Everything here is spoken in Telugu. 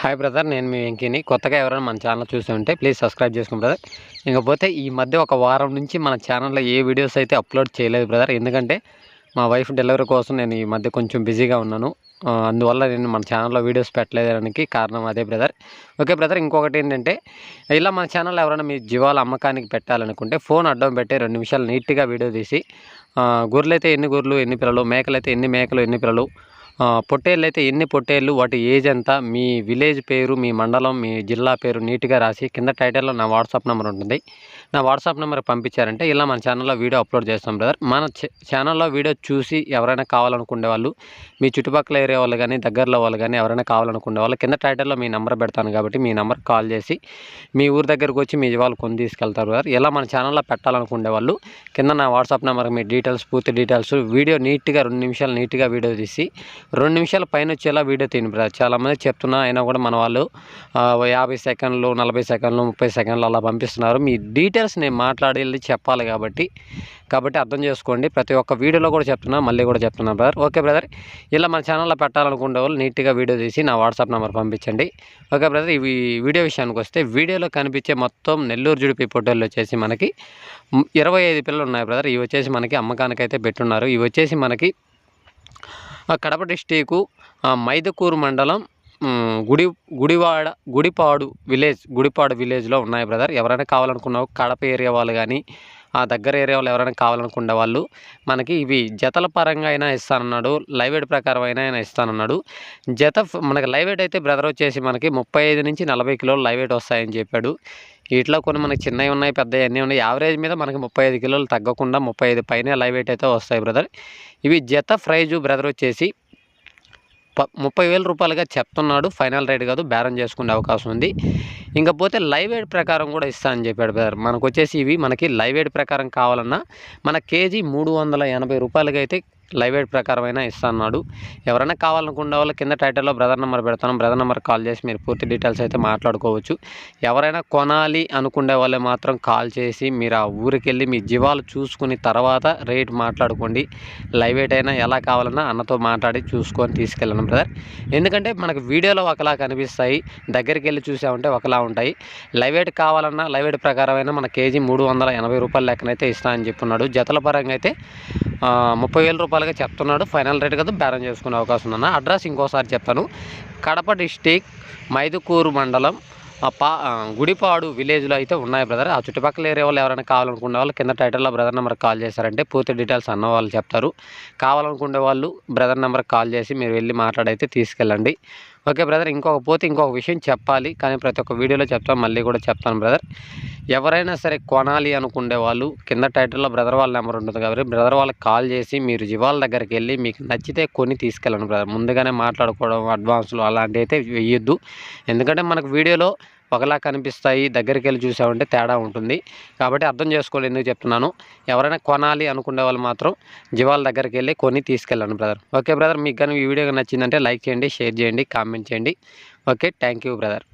హాయ్ బ్రదర్ నేను మీ వెంకీని. కొత్తగా ఎవరైనా మన ఛానల్ చూసి ఉంటే ప్లీజ్ సబ్స్క్రైబ్ చేసుకోండి బ్రదర్ ఇంకపోతే ఈ మధ్య ఒక వారం నుంచి మన ఛానల్లో ఏ వీడియోస్ అయితే అప్లోడ్ చేయలేదు బ్రదర్ ఎందుకంటే మా వైఫ్ డెలివరీ కోసం నేను ఈ మధ్య కొంచెం బిజీగా ఉన్నాను. అందువల్ల నేను మన ఛానల్లో వీడియోస్ పెట్టలేదానికి కారణం అదే బ్రదర్ ఓకే బ్రదర్ ఇంకొకటి ఏంటంటే ఇలా మన ఛానల్ ఎవరైనా మీ జీవాల అమ్మకానికి పెట్టాలనుకుంటే ఫోన్ అడ్డం పెట్టి రెండు నిమిషాలు నీట్గా వీడియో తీసి గొర్రెలైతే అయితే ఎన్ని గొర్రెలు ఎన్ని పిల్లలు మేకలు అయితే ఎన్ని మేకలు ఎన్ని పిల్లలు పొట్టేళ్ళు అయితే ఎన్ని పొట్టేళ్ళు వాటి ఏజ్ ఎంత మీ విలేజ్ పేరు మీ మండలం మీ జిల్లా పేరు నీట్గా రాసి కింద టైటిల్లో నా వాట్సాప్ నెంబర్ ఉంటుంది. నా వాట్సాప్ నెంబర్ పంపించారంటే ఇలా మన ఛానల్లో వీడియో అప్లోడ్ చేస్తాం బ్రదర్. మన ఛానల్లో వీడియో చూసి ఎవరైనా కావాలనుకునే వాళ్ళు మీ చుట్టుపక్కల ఏరియా వాళ్ళు కానీ దగ్గరలో వాళ్ళు కానీ ఎవరైనా కావాలనుకునే వాళ్ళు కింద టైటిల్లో మీ నెంబర్ పెడతాను కాబట్టి మీ నెంబర్ కాల్ చేసి మీ ఊరి దగ్గరకు వచ్చి మీ వాళ్ళు కొని తీసుకెళ్తారు బ్రదర్. ఇలా మన ఛానల్లో పెట్టాలనుకునే వాళ్ళు కింద నా వాట్సాప్ నెంబర్ మీ డీటెయిల్స్ పూర్తి డీటెయిల్స్ వీడియో నీట్గా రెండు నిమిషాలు నీట్గా వీడియో తీసి రెండు నిమిషాల పైన వచ్చేలా వీడియో తీయండి బ్రదర్. చాలామంది చెప్తున్నా అయినా కూడా మన వాళ్ళు యాభై సెకండ్లు నలభై సెకండ్లు ముప్పై సెకండ్లు అలా పంపిస్తున్నారు. మీ డీటెయిల్స్ నేను మాట్లాడి చెప్పాలి కాబట్టి కాబట్టి అర్థం చేసుకోండి. ప్రతి ఒక్క వీడియోలో కూడా చెప్తున్నా మళ్ళీ కూడా చెప్తున్నా బ్రదర్. Okay brother. ఇలా మన ఛానల్లో పెట్టాలనుకునే వాళ్ళు నీట్గా వీడియో తీసి నా వాట్సాప్ నెంబర్ పంపించండి. ఓకే బ్రదర్ ఇవి వీడియో విషయానికి వస్తే వీడియోలో కనిపించే మొత్తం నెల్లూరు జుడిపి పొట్టేళ్ళు వచ్చేసి మనకి ఇరవై ఐదు పిల్లలు ఉన్నాయి బ్రదర్. ఇవి వచ్చేసి మనకి అమ్మకానికి అయితే పెట్టున్నారు. ఇవి వచ్చేసి మనకి కడప డిస్టికు మైదకూరు మండలం గుడి గుడివాడ గుడిపాడు విలేజ్ గుడిపాడు విలేజ్లో ఉన్నాయి బ్రదర్. ఎవరైనా కావాలనుకున్న కడప ఏరియా వాళ్ళు కానీ ఆ దగ్గర ఏరియా వాళ్ళు ఎవరైనా కావాలనుకునే వాళ్ళు మనకి ఇవి జతల పరంగా అయినా ఇస్తానన్నాడు లైవ్ వెయిట్ ప్రకారం అయినా ఆయన ఇస్తానన్నాడు. జత మనకి లైవ్ వెయిట్ అయితే బ్రదర్ వచ్చేసి మనకి ముప్పై ఐదు నుంచి నలభై కిలోలు లైవ్ వెయిట్ వస్తాయని చెప్పాడు. వీటిలో కొన్ని మనకి చిన్నవి ఉన్నాయి పెద్దవి అన్నీ ఉన్నాయి. యావరేజ్ మీద మనకి ముప్పై ఐదు కిలోలు తగ్గకుండా ముప్పై ఐదు పైన లైవ్ వెయిట్ అయితే వస్తాయి బ్రదర్ ఇవి జత ప్రైజు బ్రదర్ వచ్చేసి ప ముప్పై వేల రూపాయలుగా చెప్తున్నాడు. ఫైనల్ రేట్ కాదు బేరం చేసుకునే అవకాశం ఉంది. ఇంకపోతే లైవ్ వెయిట్ ప్రకారం కూడా ఇస్తా అని చెప్పాడు బ్రదర్ మనకు వచ్చేసి ఇవి మనకి లైవ్ వెయిట్ ప్రకారం కావాలన్నా మన కేజీ మూడు వందల ఎనభై రూపాయలకి అయితే లైవ్ వెయిట్ ప్రకారమైనా ఇస్తాను అన్నాడు ఎవరైనా కావాలనుకునే వాళ్ళు కింద టైటిల్లో బ్రదర్ నెంబర్ పెడతాను. బ్రదర్ నెంబర్ కాల్ చేసి మీరు పూర్తి డీటెయిల్స్ అయితే మాట్లాడుకోవచ్చు. ఎవరైనా కొనాలి అనుకునే వాళ్ళే మాత్రం కాల్ చేసి మీరు ఆ ఊరికి వెళ్ళి మీ జీవాలు చూసుకుని తర్వాత రేట్ మాట్లాడుకోండి. లైవ్ వెయిట్ అయినా ఎలా కావాలన్నా అన్నతో మాట్లాడి చూసుకొని తీసుకెళ్ళను బ్రదర్. ఎందుకంటే మనకు వీడియోలో ఒకలా కనిపిస్తాయి. దగ్గరికి వెళ్ళి చూసామంటే ఒకలా ఉంటాయి. లైవ్ వెయిట్ కావాలన్నా లైవ్ వెయిట్ ప్రకారమైనా మన కేజీ మూడు వందల ఎనభై రూపాయల లెక్కనైతే ఇస్తా అని చెప్పున్నాడు జతల పరంగా అయితే ముప్పై వేల రూపాయలుగా చెప్తున్నాడు. ఫైనల్ రేట్ కదా బేరం చేసుకునే అవకాశం ఉందన్న. అడ్రస్ ఇంకోసారి చెప్తాను. కడప డిస్టిక్ మైదుకూరు మండలం పా గుడిపాడు విలేజ్లో అయితే ఉన్నాయి బ్రదర్. ఆ చుట్టుపక్కల ఏరియా వాళ్ళు ఎవరైనా కావాలనుకునే వాళ్ళు కింద టైటిల్లో బ్రదర్ నెంబర్ కాల్ చేశారంటే పూర్తి డీటెయిల్స్ అన్న వాళ్ళు చెప్తారు. కావాలనుకునే వాళ్ళు బ్రదర్ నెంబర్కి కాల్ చేసి మీరు వెళ్ళి మాట్లాడైతే తీసుకెళ్ళండి. Okay brother. ఇంకొక పోతే ఇంకొక విషయం చెప్పాలి. కానీ ప్రతి ఒక్క వీడియోలో చెప్తాను. మళ్ళీ కూడా చెప్తాను బ్రదర్. ఎవరైనా సరే కొనాలి అనుకునే వాళ్ళు కింద టైటిల్లో బ్రదర్ వాళ్ళ నెంబర్ ఉంటుంది కాబట్టి బ్రదర్ వాళ్ళకి కాల్ చేసి మీరు జీవాల దగ్గరికి వెళ్ళి మీకు నచ్చితే కొని తీసుకెళ్ళండి బ్రదర్. ముందుగానే మాట్లాడుకోవడం అడ్వాన్స్లు అలాంటివి అయితే వేయొద్దు ఎందుకంటే మనకు వీడియోలో ఒకలా కనిపిస్తాయి దగ్గరికి వెళ్ళి చూసామంటే తేడా ఉంటుంది. కాబట్టి అర్థం చేసుకోవాలి ఎందుకు చెప్తున్నాను. ఎవరైనా కొనాలి అనుకునే వాళ్ళు మాత్రం జీవాల దగ్గరికి వెళ్ళి కొని తీసుకెళ్ళండి బ్రదర్. ఓకే బ్రదర్ మీకు కానీ ఈ వీడియో నచ్చిందంటే లైక్ చేయండి షేర్ చేయండి కామెంట్ చేయండి. Okay thank you brother.